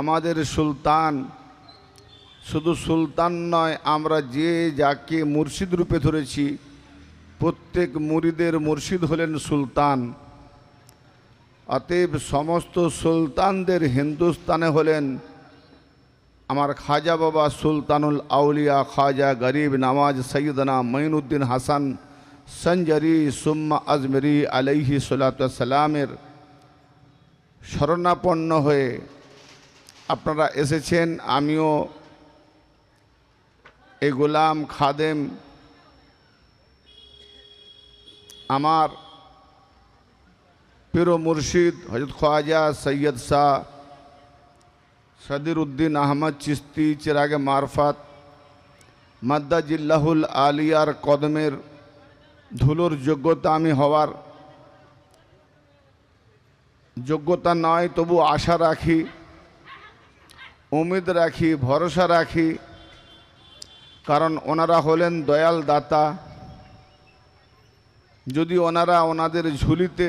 আমাদের সুলতান শুধু সুলতান নয়, আমরা যে যাকে মুর্শিদ রূপে ধরেছি, প্রত্যেক মুরিদের মুর্শিদ হলেন সুলতান। অতএব সমস্ত সুলতানদের হিন্দুস্তানে হলেন আমার খাজা বাবা সুলতানুল আউলিয়া, খাজা গরিব নওয়াজ সৈয়দনা মঈনুদ্দিন হাসান সঞ্জরি সুম্মা আজমেরি আলাইহি সালামের শরণাপন্ন হয়ে আপনারা এসেছেন, আমিও এই গোলাম খাদেম আমার পীর মুর্শিদ হজরত খোয়াজা সৈয়দ শাহ সদির উদ্দিন আহমদ চিস্তি চিরাগে মারফাত মাদ্দাজিল্লাহুল আলিয়ার কদমের ধুলোর যোগ্যতা আমি হওয়ার যোগ্যতা নয়, তবু আশা রাখি উমিদ রাখি, ভরসা রাখি। কারণ ওনারা হলেন দয়াল দাতা। যদি ওনারা ওনাদের ঝুলিতে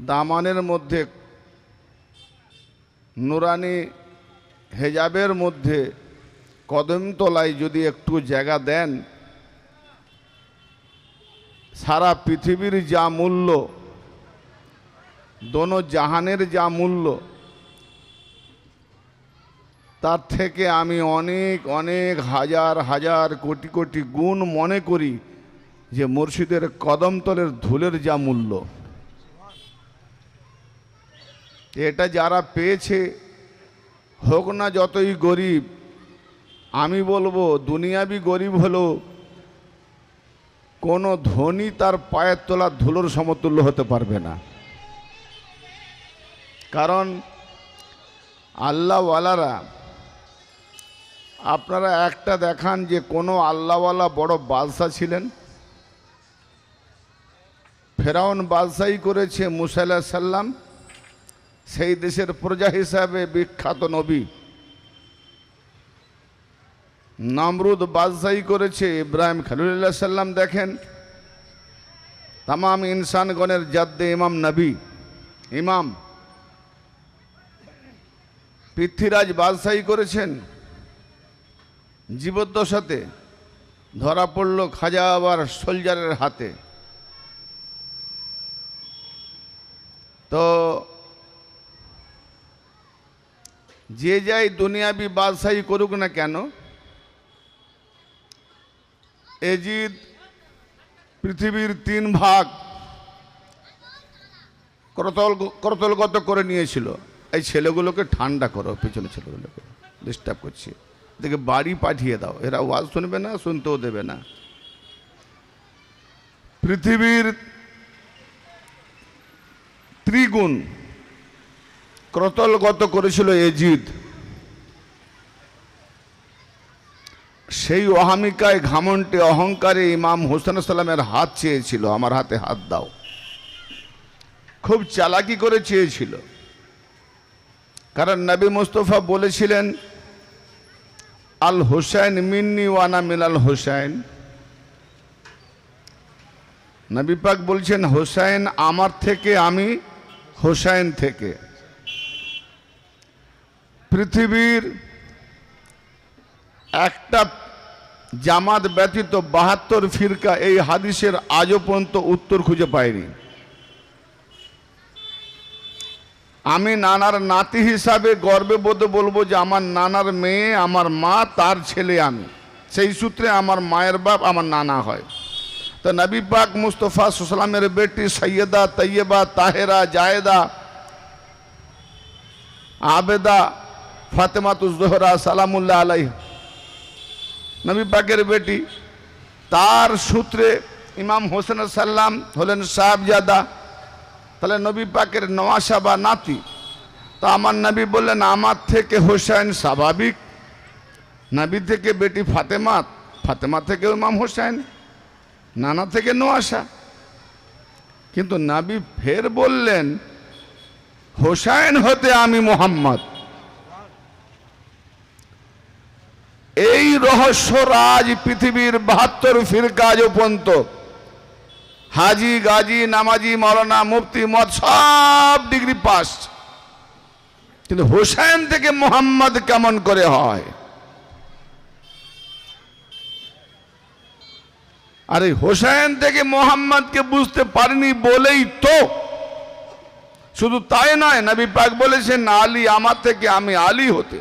দামানের মধ্যে, নুরানি হেজাবের মধ্যে কদমতলায় যদি একটু জায়গা দেন, সারা পৃথিবীর যা মূল্য, দোনো জাহানের যা মূল্য তার থেকে আমি অনেক অনেক হাজার হাজার কোটি কোটি গুণ মনে করি যে মুর্শিদের কদমতলের ধুলের যা মূল্য। এটা যারা পেয়েছে, হোক না যতই গরিব, আমি বলব দুনিয়াবি গরিব হলেও কোনো ধনী তার পায়ের তোলা ধুলোর সমতুল্য হতে পারবে না। কারণ আল্লাহওয়ালারা আপনারা একটা দেখান যে কোনো আল্লাহওয়ালা বড় বাদশা ছিলেন? ফেরাউন বাদশাহী করেছে মুসাল্লাহ সাল্লাম সেই দেশের প্রজা হিসাবে বিখ্যাত নবী। নামরুদ বাদশাহী করেছে ইব্রাহিম খালিল্লাহ সাল্লাম দেখেন। তামাম ইনসানগণের জাদ্দে ইমাম নবী, ইমাম। পৃথ্বীরাজ বাদশাহী করেছেন। জীবদ্দশাতে ধরা পড়ল খাজা আবার সোলজারের হাতে। তো যে যাই দুনিয়াবি বাদশাহী করুক না কেন, এজিদ পৃথিবীর তিন ভাগ করতল করতলগত করে নিয়েছিল। এই ছেলেগুলোকে ঠান্ডা করো, পিছনে ছেলেগুলোকে ডিস্টার্ব করছে। দেখে বাড়ি পাঠিয়ে দাও। এরা ওয়াজ শুনবে না, শুনতেও দেবে না। পৃথিবীর ত্রিগুণ ক্রতলগত করেছিল এজিদ। সেই অহামিকায় ঘামন্টে অহংকারে ইমাম হোসেন সাল্লামের হাত চেয়েছিল, আমার হাতে হাত দাও। খুব চালাকি করে চেয়েছিল। কারণ নবী মুস্তফা বলেছিলেন আল হোসেন মিন্নি ওয়ানা মিনাল হোসেন নবী পাক বলছেন হোসেন আমার থেকে, আমি হোসেন থেকে। পৃথিবীর একটা জামাত ব্যতীত বাহাত্তর ফিরকা এই হাদিসের আজও পর্যন্ত উত্তর খুঁজে পায়নি। আমি নানার নাতি হিসাবে গর্বে বোধে বলব যে আমার নানার মেয়ে, আমার মা, তার ছেলে আমি। সেই সূত্রে আমার মায়ের বাপ, আমার নানা হয়। তো নবী মুস্তফা সুসলামের বেটি সৈয়দা তৈয়বা তাহেরা, জায়েদা, আবেদা ফাতেমাতুজোহরা সালামুল্লাহ আলাই নবী পাকের বেটি, তার সূত্রে ইমাম হোসেন সাল্লাম হলেন সাহেবজাদা। তাহলে নবী পাকের নওয়াসা বা নাতি। তো আমার নবী বললেন, আমার থেকে হোসেন স্বাভাবিক। নবী থেকে বেটি ফাতেমা ফাতেমা থেকে ইমাম হোসেন নানা থেকে নোয়াশা কিন্তু নাবি ফের বললেন, হোসাইন হতে আমি মোহাম্মদ। এই রহস্য রাজ পৃথিবীর বাহাত্তর ফিরকাজ পর্যন্ত হাজি, গাজী, নামাজি মৌলানা মুফতি, মদ, সব ডিগ্রি পাস। কিন্তু হোসেন থেকে মোহাম্মদ কেমন করে হয়? আর হোসেন থেকে মোহাম্মদকে বুঝতে পারিনি বলেই তো। শুধু তাই নয়, নবী পাক বলেছেন, আলী আমার থেকে আমি আলী হতে।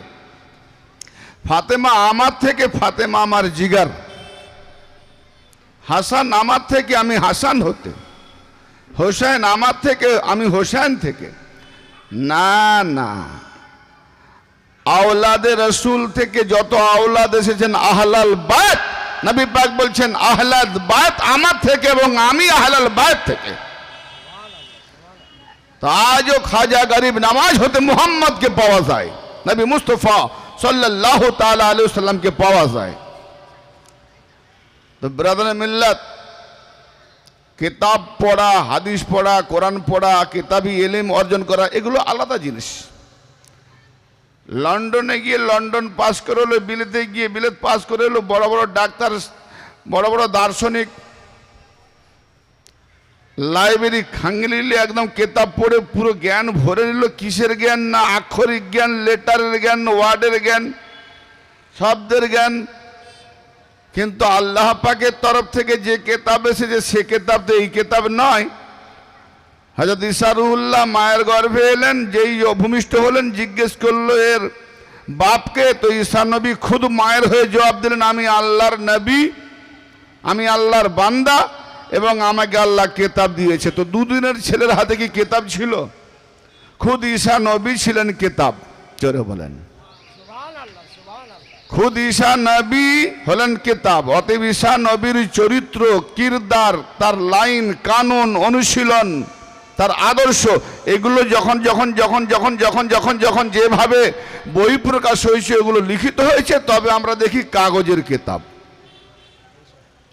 ফাতেমা আমার থেকে ফাতেমা আমার জিগার। হাসান আমার থেকে আমি হাসান হতে। হোসেন আমার থেকে আমি হোসেন থেকে। না না। আওলাদে রসুল থেকে যত আওলাদ এসেছেন, আহলাল বাত। নবী পাক বলছেন, আহলাদ বাত আমার থেকে এবং আমি আহলাল বাত থেকে। আজও খাজা গরিব নামাজ হতে মোহাম্মদকে পাওয়া যায়। নবী মুস্তফা সাল্লাহ তালা আলু সাল্লামকে পাওয়া যায়। তো ব্রাদার মিল্লাত। কিতাব পড়া, হাদিস পড়া, কোরআন পড়া, কিতাবি এলিম অর্জন করা, এগুলো আলাদা জিনিস। লন্ডনে গিয়ে লন্ডন পাস করে হলো বিলেতে গিয়ে বিলেত পাস করে হলো বড় বড় ডাক্তার, বড় বড় দার্শনিক। লাইব্রেরি খাঙ্গি নিলে একদম কেতাব পড়ে পুরো জ্ঞান ভরে নিল, কিসের জ্ঞান না? আক্ষরিক জ্ঞান, লেটারের জ্ঞান, ওয়ার্ডের জ্ঞান, শব্দের জ্ঞান। কিন্তু আল্লাহ পাকের তরফ থেকে যে কেতাব এসেছে, সে কেতাব তো এই কেতাব নয়। হজরত ইসারুল্লাহ মায়ের গর্ভে এলেন, যেই ভূমিষ্ঠ হলেন, জিজ্ঞেস করল, এর বাপকে? তো ঈসা নবী খুদ মায়ের হয়ে জবাব দিলেন, আমি আল্লাহর নবী, আমি আল্লাহর বান্দা এবং আমাকে আল্লাহ কেতাব দিয়েছে। তো দুদিনের ছেলের হাতে কি কেতাব ছিল? খুদ ঈসা নবী ছিলেন কেতাব। চোরে বলেন। খুদ ঈশা নবী হলেন কেতাব। অতএব ঈশা নবীর চরিত্র, কিরদার, তার লাইন, কানুন, অনুশীলন, তার আদর্শ, এগুলো যখন যখন যখন যখন যখন যখন যখন যেভাবে বই প্রকাশ হয়েছে, এগুলো লিখিত হয়েছে, তবে আমরা দেখি কাগজের কেতাব।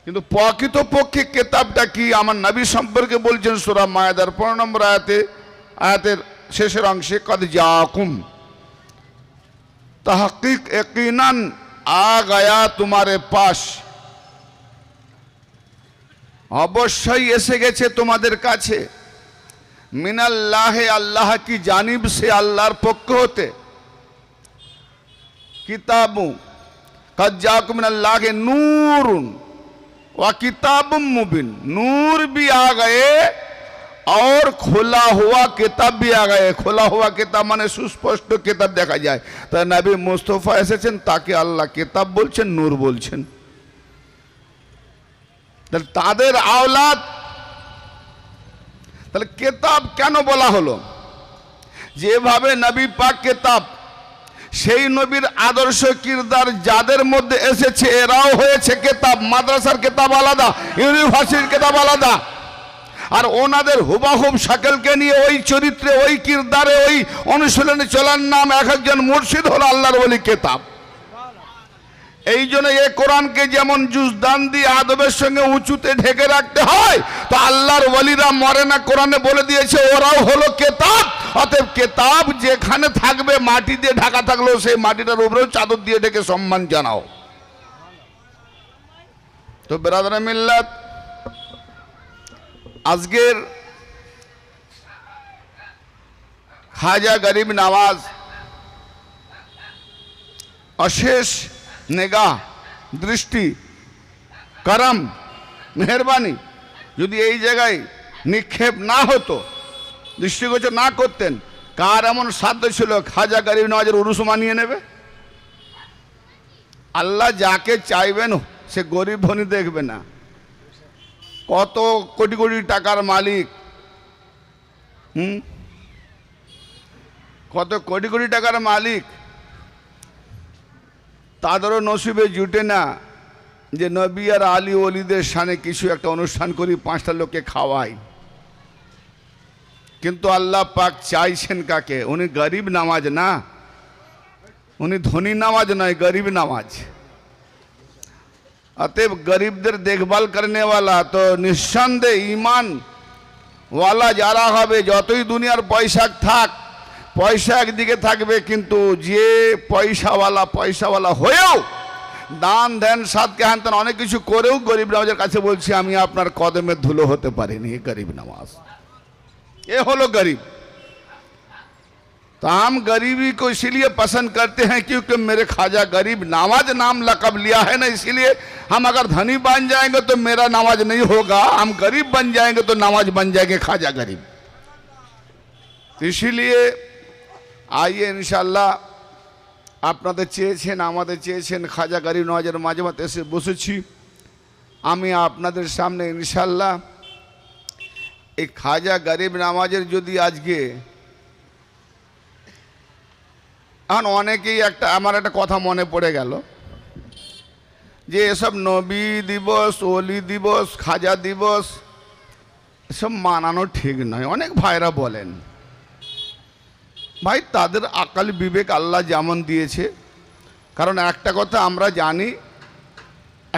কিন্তু প্রকৃতপক্ষে কেতাবটা কি? আমার নবী সম্পর্কে বলছেন সুরা মায়াদার পনেরো নম্বর আয়াতে, আয়াতের শেষের অংশে, কদ জাকুম। तहकीक यकीनन आ गया तुम्हारे পাশ অবশ্যই এসে গেছে তোমাদের কাছে মিনাল্লাহে আল্লাহ কি জানিব সে আল্লাহর পক্ষ হতে কিতাবু কজ্জাক মিনাল্লাহে নূরুন ওয়া কিতাবুম মুবিন নূর भी आ गए और খোলা हुआ কিতাব भी आ गए খোলা हुआ কিতাব মানে সুস্পষ্ট কিতাব দেখা যায় তাই নবী মুস্তফা এসেছেন তাকে আল্লাহ কিতাব বলছেন নূর বলছেন তাহলে তাদের আওলাদ তাহলে কেতাব কেন বলা হলো যেভাবে নবী পাক কেতাব সেই নবীর আদর্শ কিরদার যাদের মধ্যে এসেছে এরাও হয়েছে কেতাব মাদ্রাসার কেতাব আলাদা ইউনিভার্সিটির কেতাব আলাদা আর ওনাদের হুবাহুব শাকেলকে নিয়ে ওই চরিত্রে, ওই কিরদারে, ওই অনুশীলনে চলার নাম এক একজন মুর্শিদ হলো আল্লাহর বলি কেতাব। এই জন্য এ কোরআনকে যেমন জুজদান দিয়ে আদবের সঙ্গে উঁচুতে ঢেকে রাখতে হয়, তো আল্লাহর ওলিরা মরে না কোরআনে বলে দিয়েছে, ওরাও হলো কেতাব। অতএব কেতাব যেখানে থাকবে, মাটি দিয়ে ঢাকা থাকলেও সেই মাটিটার উপরেও চাদর দিয়ে ঢেকে সম্মান জানাও। তো বেরাদার মিল্লাত আজকের খাজা গরিব নামাজ অশেষ নেগা দৃষ্টি, করম, মেহরবানি যদি এই জায়গায় নিক্ষেপ না হতো, দৃষ্টিগোচর না করতেন, কার এমন সাধ্য ছিল খাজা গরিব নওয়াজের উরুস মানিয়ে নেবে? আল্লাহ যাকে চাইবেন, সে গরিব ধনী দেখবে না। কত কোটি কোটি টাকার মালিক? হুম? কত কোটি কোটি টাকার মালিক? তাদেরও নসিবে জুটে না যে নবী আর আলী অলিদের সানে কিছু একটা অনুষ্ঠান করি, পাঁচটা লোককে খাওয়াই। কিন্তু আল্লাহ পাক চাইছেন কাকে? উনি গরিব নামাজ না। উনি ধনী নামাজ নয়, গরিব নামাজ। অতএব গরিবদের দেখভাল করনে वाला তো নিঃসন্দেহ ইমান ওয়ালা যারা হবে যতই দুনিয়ার পয়সা থাক পয়সা একদিকে থাকবে কিন্তু যে পয়সাওয়ালা পয়সাওয়ালা হয়েও দান ধ্যান সাদকে হ্যান ত্যান অনেক কিছু করেও গরিব নামাজের কাছে বলছি আমি আপনার কদমে ধুলো হতে পারিনি গরিব নামাজ এ হলো গরিব। तो हम गरीबी को इसीलिए पसंद करते हैं क्योंकि मेरे ख्वाजा गरीब नवाज नाम लकब लिया है ना इसीलिए हम अगर धनी बन जाएंगे तो मेरा नवाज नहीं होगा हम गरीब बन जाएंगे तो नवाज बन जाएंगे ख्वाजा गरीब তো ইসিলিয়ে আইয়ে ইনশাল্লাহ আপনাদের চেয়েছেন আমাদের চেয়েছেন খাজা গরিব নওয়াজের মাঝে মাঝে এসে বসেছি আমি আপনাদের সামনে ইনশাল্লাহ এই খাজা গরিব নামাজের যদি আজকে এখন অনেকেই একটা, আমার একটা কথা মনে পড়ে গেল। যে এসব নবী দিবস, অলি দিবস, খাজা দিবস, এসব মানানো ঠিক নয়। অনেক ভাইরা বলেন, ভাই, তাদের আকাল বিবেক আল্লাহ যেমন দিয়েছে, কারণ একটা কথা আমরা জানি,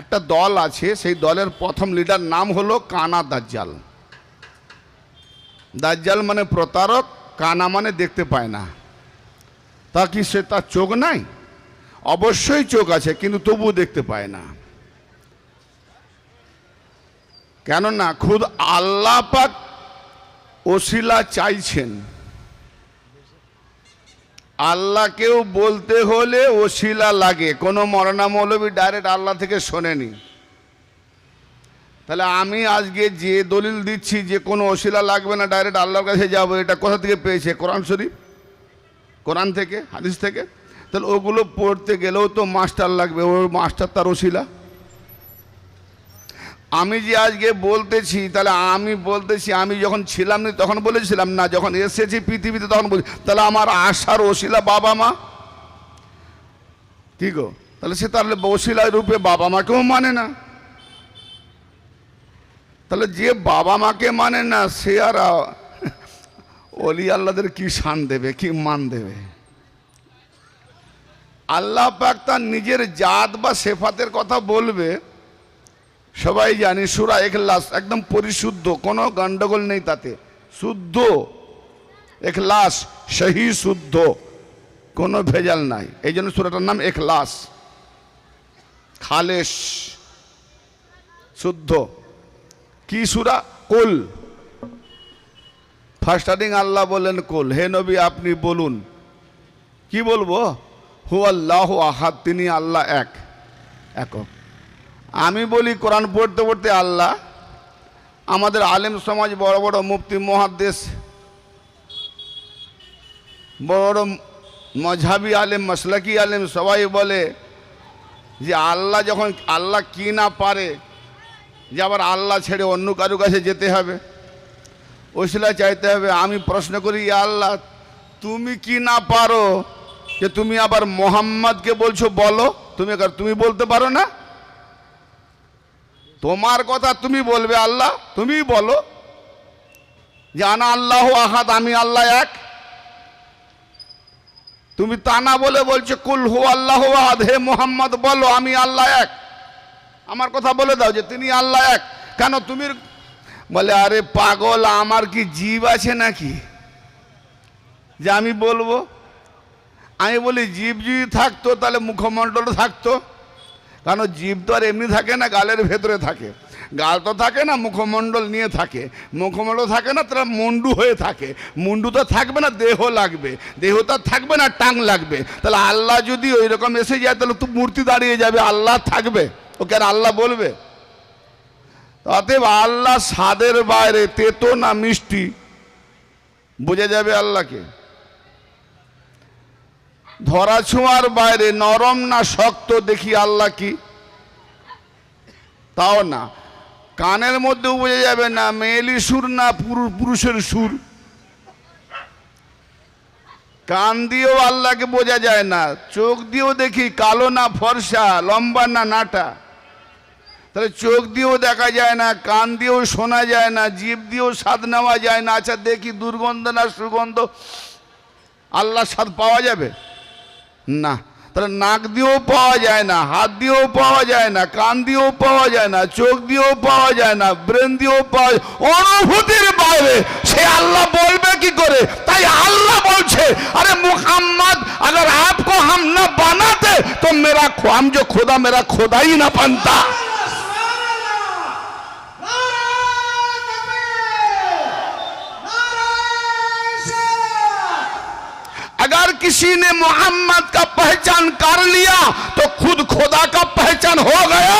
একটা দল আছে, সেই দলের প্রথম লিডার নাম হলো কানা দাজ্জাল। দাজ্জাল মানে প্রতারক, কানা মানে দেখতে পায় না। তা কি সে তার চোখ নাই? অবশ্যই চোখ আছে, কিন্তু তবুও দেখতে পায় না। কেননা খুদ আল্লাহ পাক ওসিলা চাইছেন। আল্লাহকেও বলতে হলে ওসিলা লাগে। কোনো মরনা মৌলবী ডাইরেক্ট আল্লাহ থেকে শোনেনি। তাহলে আমি আজকে যে দলিল দিচ্ছি যে কোনো ওসিলা লাগবে না ডাইরেক্ট আল্লাহর কাছে যাব, এটা কোথা থেকে পেয়েছে? কোরআন শরীফ? কোরআন থেকে, হাদিস থেকে, তাহলে ওগুলো পড়তে গেলেও তো মাস্টার লাগবে, ওর মাস্টার তার ওসিলা। আমি যে আজকে বলতেছি, তাহলে আমি বলতেছি, আমি যখন ছিলাম না তখন বলেছিলাম, না, যখন এসেছি পৃথিবীতে তখন বলি, তাহলে আমার আশার ওসিলা বাবা মা। কি গো? তাহলে সে তাহলে ওসিলা রূপে বাবা মাকেও মানে না। তাহলে যে বাবা মাকে মানে না, সে আর অলি আল্লাদের কি শান দেবে, কি মান দেবে? আল্লাহ পাক তার নিজের জাত বা সেফাতের কথা বলবে। সবাই জানি, সুরা এখলাস একদম পরিশুদ্ধ, কোনো গন্ডগোল নেই তাতে। শুদ্ধ এখলাস সহি শুদ্ধ, কোনো ভেজাল নাই। এই জন্য সুরাটার নাম এখলাস খালেস শুদ্ধ। কি সুরা? কুল। ফার্স্ট স্টার্টিং আল্লাহ বললেন কুল, হে নবী, আপনি বলুন। কি বলব? হু আল্লাহ আহাদ তিনি আল্লাহ এক। একক। আমি বলি, কোরআন পড়তে পড়তে আল্লাহ, আমাদের আলেম সমাজ বড় বড় মুফতি মহাদেশ বড় বড় মঝাবি আলেম, মসলাকি আলেম, সবাই বলে যে আল্লাহ যখন, আল্লাহ কি না পারে, যে আবার আল্লাহ ছেড়ে অন্য কারও কাছে যেতে হবে। ওসিলা চাইতে হবে। আমি প্রশ্ন করি আল্লাহ, তুমি কি না পারো যে তুমি আবার মোহাম্মদকে বলছো? বলো। তুমি তুমি বলতে পারো না? তোমার কথা তুমি বলবে আল্লাহ তুমি বলো। যে আনা আল্লাহ আহাদ, আমি আল্লাহ এক। তুমি তা না বলে বলছো, কুল হু আল্লাহ আহাদ, হে মোহাম্মদ, বলো, আমি আল্লাহ এক। আমার কথা বলে দাও যে তিনি আল্লাহ এক। কেন তুমি বলে, আরে পাগল, আমার কি জীব আছে নাকি? যে আমি বলব, আমি বলি, জীব যদি থাকতো, তাহলে মুখমণ্ডল থাকতো। কারণ জীব তো আর এমনি থাকে না, গালের ভেতরে থাকে। গাল তো থাকে না, মুখমণ্ডল নিয়ে থাকে। মুখমণ্ডল থাকে না, তারা মুন্ডু হয়ে থাকে। মুন্ডু তো থাকবে না, দেহ লাগবে। দেহ তো থাকবে না, টাং লাগবে। তাহলে আল্লাহ যদি ওই রকম এসে যায়, তাহলে তো মূর্তি দাঁড়িয়ে যাবে। আল্লাহ থাকবে। ওকে আর আল্লাহ বলবে? অতএব আল্লাহ স্বাদের বাইরে তেতো না মিষ্টি। বোঝা যাবে আল্লাহকে? ধরা ছোঁয়ার বাইরে নরম না শক্ত দেখি আল্লাহ কি? তাও না। কানের মধ্যেও বোঝা যাবে না মেয়েলি সুর না পুরু- পুরুষের সুর। কান দিয়েও আল্লাহকে বোঝা যায় না, চোখ দিয়েও দেখি কালো না ফর্সা, লম্বা না নাটা। তাহলে চোখ দিয়েও দেখা যায় না কান দিয়েও শোনা যায় না জিভ দিয়েও স্বাদ নেওয়া যায় না আচ্ছা দেখি দুর্গন্ধ না সুগন্ধ আল্লাহ স্বাদ পাওয়া যাবে না তাহলে নাক দিয়েও পাওয়া যায় না হাত দিয়েও পাওয়া যায় না কান দিয়েও পাওয়া যায় না চোখ দিয়েও পাওয়া যায় না ব্রেন দিয়েও পাওয়া যায় অনুভূতির বাইরে সে আল্লাহ বলবে কি করে তাই আল্লাহ বলছে अरे मुहम्मद अगर आपको हम न बनाते तो मेरा खु- हम जो खुदा मेरा खुदा ही ना बनता किसी ने मोहम्मद का पहचान कर लिया तो खुद खुदा का पहचान हो गया।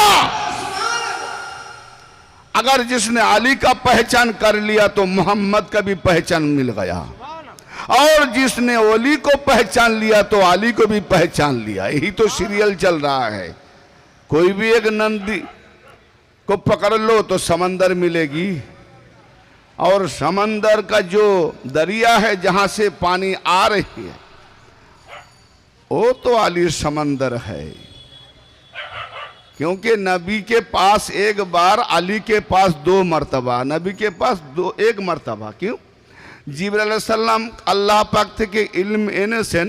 अगर जिसने अली का पहचान कर लिया तो मोहम्मद का भी पहचान मिल गया। और जिसने ओली को पहचान लिया तो अली को भी पहचान लिया। यही तो सीरियल चल रहा है। कोई भी एक नंदी को पकड़ लो तो समंदर मिलेगी। और समंदर का जो दरिया है, जहाँ से पानी आ रही है वो तो अली समंदर है क्योंकि नबी के पास एक बार अली के पास दो मर्तबा नबी के पास दो एक मर्तबा क्यों জিবর সাল্লাম আল্লাহ পাক থেকে ইলম এনেছেন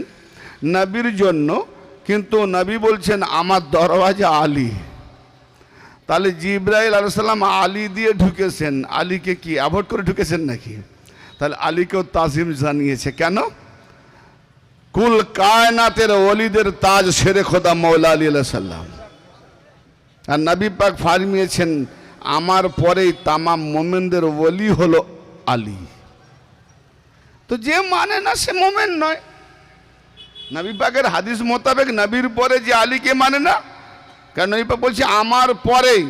নবীর জন্য কিন্তু নবী বলছেন আমার দরওয়াজা আলী তাহলে জিব্রাইল আলাইসাল্লাম আলী দিয়ে ঢুকেছেন আলীকে কি অ্যাভয়েড করে ঢুকেছেন নাকি তাহলে আলীকেও তাজিম জানিয়েছে কেন কুল কায়নাতের অলিদের তাজ সেরে খোদা মৌলা আলী সাল্লাম আর নবী পাক ফারমিয়েছেন, আমার পরেই তামাম মোমেনদের ওলি হলো আলী। তো যে মানে না সে মোমেন নয়। নবী পাকের হাদিস মোতাবেক নবীর পরে যে আলীকে মানে না, কারণ নবী পাক বলছে, আমার পরেই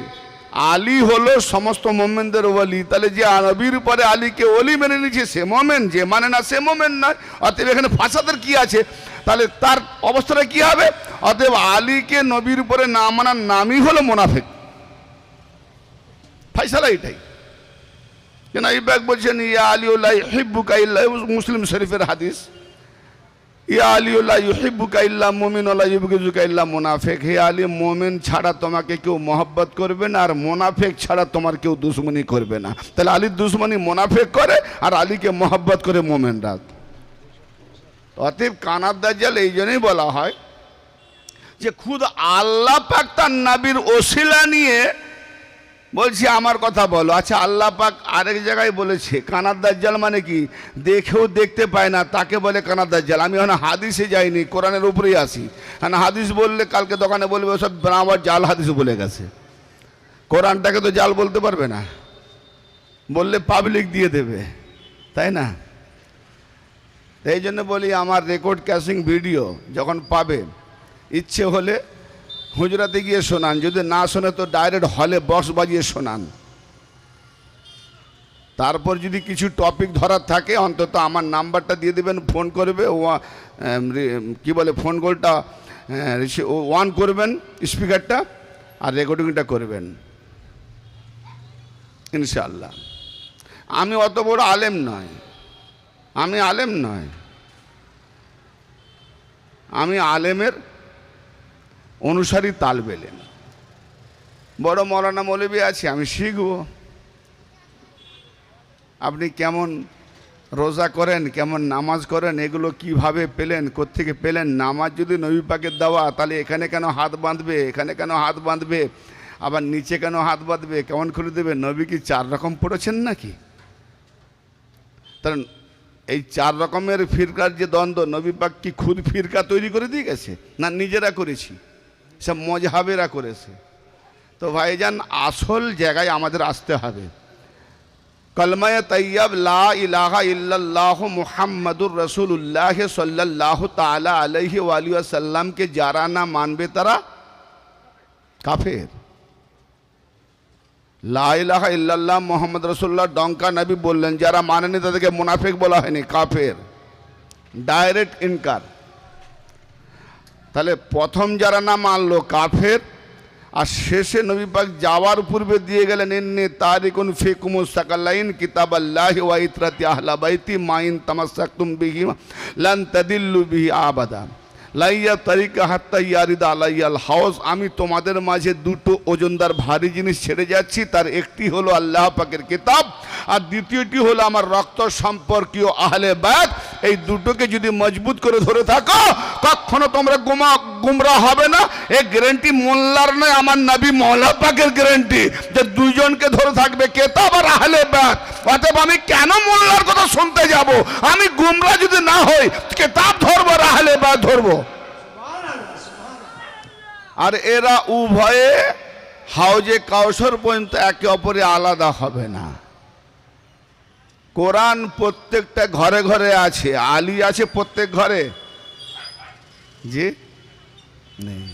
আলী হলো সমস্ত মোমেনদের ওলি। তাহলে যে নবীর পরে আলীকে ওলি মেনে নিচ্ছে সে মোমেন, যে মানে না, সে মোমেন নয়। অতএব এখানে ফাঁসাদের কি আছে? তাহলে তার অবস্থাটা কি হবে? অতএব আলীকে নবীর উপরে না মানার নামই হলো মোনাফেক। ফাইসালা এটাই। কেন ইবাক বলছেন, ইয়া আলিউল্লাহ হিব্বুকা ইল্লা মুসলিম শরীফের হাদিস। ইয়া মুনাফেক। আলী, মোমেন ছাড়া তোমাকে কেউ করবে না, আর মোনাফেক ছাড়া তোমার কেউ করবে না। তাহলে মোনাফেক করে, আর করে মোমেনরা। এই জন্যই বলা হয় যে, খুদ আল্লাহ পাক তার নাবির ওসিলা নিয়ে বলছি, আমার কথা বলো। আচ্ছা আল্লাহ পাক আরেক জায়গায় বলেছে, কানার দাজ্জাল মানে কি? দেখেও দেখতে পায় না, তাকে বলে কানার দাজ্জাল। আমি এখন হাদিসে যাইনি, কোরআনের উপরেই আসি হ্যাঁ হাদিস বললে কালকে দোকানে বলবে সব আবার জাল হাদিস বলে গেছে। কোরআনটাকে তো জাল বলতে পারবে না। বললে পাবলিক দিয়ে দেবে, তাই না? এই জন্য বলি, আমার রেকর্ড ক্যাশিং ভিডিও যখন পাবে, ইচ্ছে হলে হুজরাতে গিয়ে শোনান, যদি না শোনে তো ডাইরেক্ট হলে বক্স বাজিয়ে শোনান। তারপর যদি কিছু টপিক ধরার থাকে, অন্তত আমার নাম্বারটা দিয়ে দেবেন ফোন করবে, ও কি বলে ফোন কলটা ওয়ান করবেন স্পিকারটা আর রেকর্ডিংটা করবেন। ইনশাল্লাহ আমি অত বড় আলেম নয়। আমি আলেম নয়। আমি আলেমের অনুসারী তাল বেলেন। বড় মৌলানা মৌলবী আছে, আমি শিখব। আপনি কেমন রোজা করেন, কেমন নামাজ করেন, এগুলো কীভাবে পেলেন, কোত্থেকে পেলেন? নামাজ যদি নবী পাকের দেওয়া, তাহলে এখানে কেন হাত বাঁধবে, এখানে কেন হাত বাঁধবে, আবার নিচে কেন হাত বাঁধবে, কেমন করে দেবে? নবী কি চার রকম পড়েছেন নাকি? তাহলে এই চার রকমের ফিরকার যে দ্বন্দ্ব, নবী পাক কি খুদ ফিরকা তৈরি করে দিয়ে গেছে, না নিজেরা করেছি? সব মজহাবেরা করেছে। তো ভাইজান, আসল জায়গায় আমাদের আসতে হবে। কলমায় তৈয়ব লা ইলাহা ইল্লাল্লাহ মুহাম্মাদুর রসুল্লাহ সাল্লাহ তালা আলহি সাল্লামকে যারা না মানবে তারা কাফের। লা ইলাহা ইল্লাল্লাহ মোহাম্মদ রসুল্লাহ ডঙ্কা নবী বললেন, যারা মানেনি তাদেরকে মুনাফিক বলা হয়নি, কাফের। ডাইরেক্ট ইনকার। তাহলে প্রথম যারা না মানলো কাফের, আর শেষে নবীপাক যাওয়ার পূর্বে দিয়ে গেলেন এন্নে তারিকুন ফিকুম সাকালাইন কিতাব আল্লাহ ওয়া ইতরাতি আহলা বাইতি মাইন তামাসাকতুম বিহি লান তাদিল্লু বিহি আবাদা। লাইয়া তারিকা হাত্তা ইয়ারিদা আলাইয়াল হাউস আমি তোমাদের মাঝে দুটো ওজনদার ভারী জিনিস ছেড়ে যাচ্ছি। তার একটি হলো আল্লাহ পাকের কিতাব, আর দ্বিতীয়টি হলো আমার রক্ত সম্পর্কীয় আহলে ব্যাগ এই দুটোকে যদি মজবুত করে ধরে থাকো, কখনো তোমরা গুমা গুমরা হবে না। এই গ্যারেন্টি মোল্লার নয়, আমার নবী মৌলা পাকের গ্যারেন্টি যে দুইজনকে ধরে থাকবে কেতাব আর আহলে ব্যাগ অতএব আমি কেন মোল্লার কথা শুনতে যাব? আমি গুমরা যদি না হই, কেতাব ধরবো আর আহলে ব্যাগ ধরবো? আর এরা উভয়ে হাউজে কাউসর পর্যন্ত একে অপরে আলাদা হবে না। কোরআন প্রত্যেকটা ঘরে ঘরে আছে, আলী আছে প্রত্যেক ঘরে? জি? নেই।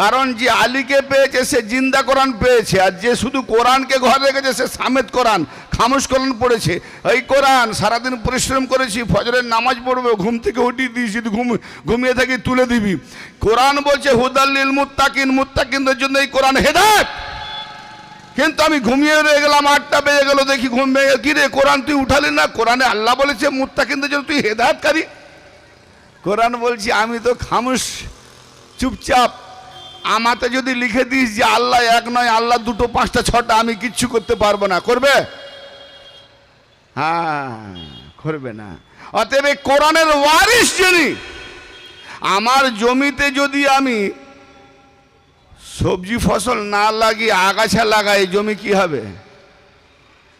কারণ যে আলীকে পেয়েছে, সে জিন্দা কোরআন পেয়েছে, আর যে শুধু কোরআনকে ঘরে রেখেছে সে সামেদ কোরআন, খামোশ কোরআন পড়েছে। এই কোরআন, সারাদিন পরিশ্রম করেছি, ফজরের নামাজ পড়বে, ঘুম থেকে উঠিয়ে দিই যদি ঘুম, ঘুমিয়ে থাকি, তুলে দিবি। কোরআন বলছে হুদাল্লিল মুত্তাকিন মুত্তাকিনদের জন্য এই কোরআন হেদায়ত। কিন্তু আমি ঘুমিয়ে রয়ে গেলাম, আটটা বেজে গেল, দেখি ঘুম ভেঙে, কি রে, কোরআন তুই উঠালি না? কোরআনে আল্লাহ বলেছে, মুত্তাকিনদের জন্য তুই হেদায়তকারী? কোরআন বলছি, আমি তো খামুশ, চুপচাপ আমাতে যদি লিখে দিস যে আল্লাহ এক নয়, আল্লাহ দুটো, পাঁচটা, ছটা, আমি কিচ্ছু করতে পারব না। করবে? হ্যাঁ করবে না। অতএব এই কোরআনের ওয়ারিস যিনি, আমার জমিতে যদি আমি সবজি ফসল না লাগিয়ে আগাছা লাগাই জমি কি হবে?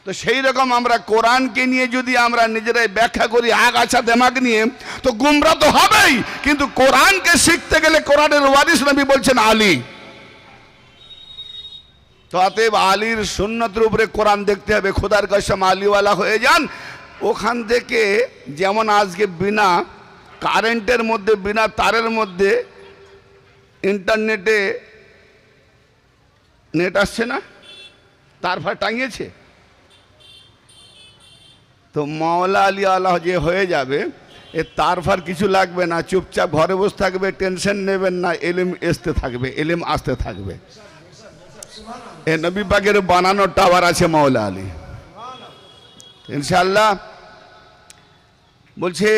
তো সেই রকম আমরা কোরআনকে নিয়ে যদি আমরা নিজেরাই ব্যাখ্যা করি, আগাছা, দেমাগ নিয়ে, তো গুমরা তো হবেই। কিন্তু কোরআনকে শিখতে গেলে কোরআনের ওয়ারিস নবী বলছেন আলী। তো অতএব আলীর সুন্নতের উপরে কোরআন দেখতে হবে, খোদার কসম আলীওয়ালা হয়ে যান। ওখান থেকে যেমন আজকে বিনা কারেন্টের মধ্যে, বিনা তারের মধ্যে ইন্টারনেটে নেট আসছে না? তার টাঙিয়েছে? তো মাওলা আলী আল্লাহ যে হয়ে যাবে, এ তার ফার কিছু লাগবে না, চুপচাপ ঘরে বসে থাকবে, টেনশন নেবেন না, এলিম আসতে থাকবে, এলিম আসতে থাকবে। এ নবী পাকের বানানো টাওয়ার আছে মাওলা আলী। ইনশাল্লাহ বলছে,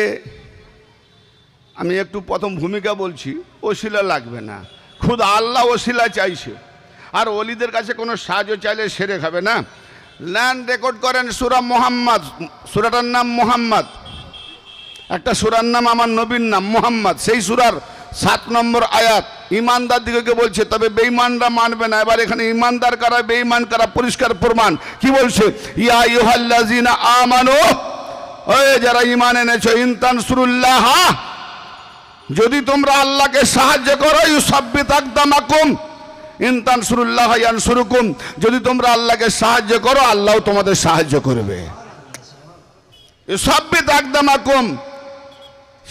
আমি একটু প্রথম ভূমিকা বলছি ওসিলা লাগবে না। খুদ আল্লাহ ওসিলা চাইছে। আর অলিদের কাছে কোনো সাহায্য চাইলে সেরে খাবে না। ল্যান্ড রেকর্ড করেন সুরা মোহাম্মদ। সুরাটার নাম মোহাম্মদ। একটা সুরার নাম আমার নবীর নাম মোহাম্মদ। সেই সুরার সাত নম্বর আয়াত ইমানদার দিকে বলছে, তবে বেঈমানরা মানবে না। এবার এখানে ইমানদার কারা, বেঈমান কারা, পরিষ্কার প্রমাণ। কি বলছে? ইয়া ইউহাল্লাজিনা আমানো ওই যারা ইমান এনেছো ইনতান সুরুল্লাহ যদি তোমরা আল্লাহকে সাহায্য করো, ইউসাব্বিত আকদামাকুম ইনতান সুরুল্লাহ ইয়ানসুরুকুম, যদি তোমরা আল্লাহকে সাহায্য করো, আল্লাহ তোমাদের সাহায্য করবে। ইউসাব্বিত আকদামাকুম,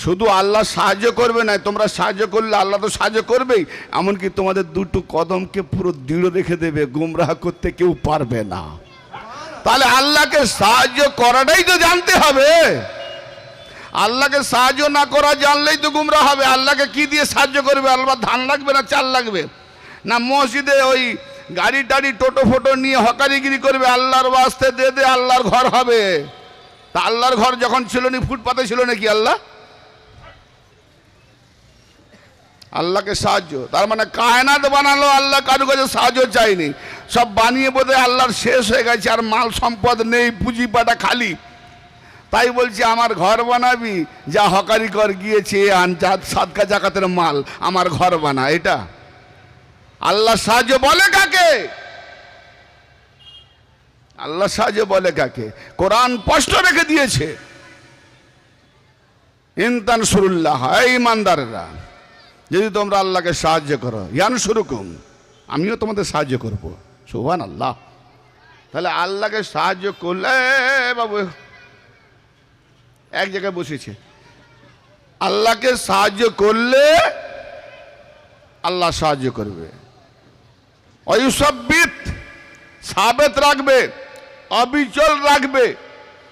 শুধু আল্লাহ সাহায্য করবে না, তোমরা সাহায্য করলে আল্লাহ তো সাহায্য করবেই, এমনকি তোমাদের দুটো কদমকে পুরো দৃঢ় রেখে দেবে, গুমরাহ করতে কেউ পারবে না। তাহলে আল্লাহকে সাহায্য করাটাই তো জানতে হবে। আল্লাহকে সাহায্য না করা, জানলেই তো গুমরা হবে। আল্লাহকে কি দিয়ে সাহায্য করবে? আল্লাহ ধান লাগবে না, চাল লাগবে? না মসজিদে ওই গাড়ি টাড়ি, টোটো ফোটো নিয়ে হকারিগিরি করবে, আল্লাহর বাস্তে দে দে, আল্লাহর ঘর হবে। তা আল্লাহর ঘর যখন ছিল নি ফুটপাতে ছিল নাকি আল্লাহ? আল্লাহকে সাহায্য। তার মানে কায়নাত বানালো, আল্লাহ কারও কাছে সাহায্য চাইনি। সব বানিয়ে বোধ আল্লাহর শেষ হয়ে গেছে, আর মাল সম্পদ নেই পুঁজি পাটা খালি। তাই বলছি, আমার ঘর বানাবি, যা হকারি কর গিয়েছে আন সাদকা জাকাতের মাল, আমার ঘর বানা। এটা আল্লাহ সাহায্য বলে কাকে? আল্লাহ সাহায্য বলে কাকে? কোরআন স্পষ্ট রেখে দিয়েছে। ইনতান সুরুল্লাহ এই ইমানদারেরা, যদি তোমরা আল্লাহকে সাহায্য করো ইয়ান সুরুকুম আমিও তোমাদের সাহায্য করব। শোভান আল্লাহ তাহলে আল্লাহকে সাহায্য করলে, বাবু, এক জায়গায় বসেছে। আল্লাহকে সাহায্য করলে আল্লাহ সাহায্য করবে। অয়ুসবিত সাবেত রাখবে, অবিচল রাখবে,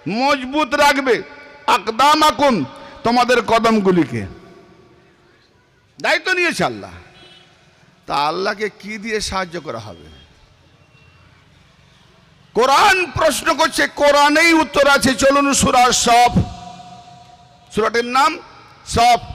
মজবুত রাখবে। আকদাম আকুম তোমাদের কদমগুলিকে। দায়িত্ব নিয়েছে আল্লাহ। তা আল্লাহকে কি দিয়ে সাহায্য করা হবে? কোরআন প্রশ্ন করছে, কোরআনেই উত্তর আছে। চলুন সুরা সব। সুরাটির নাম সব।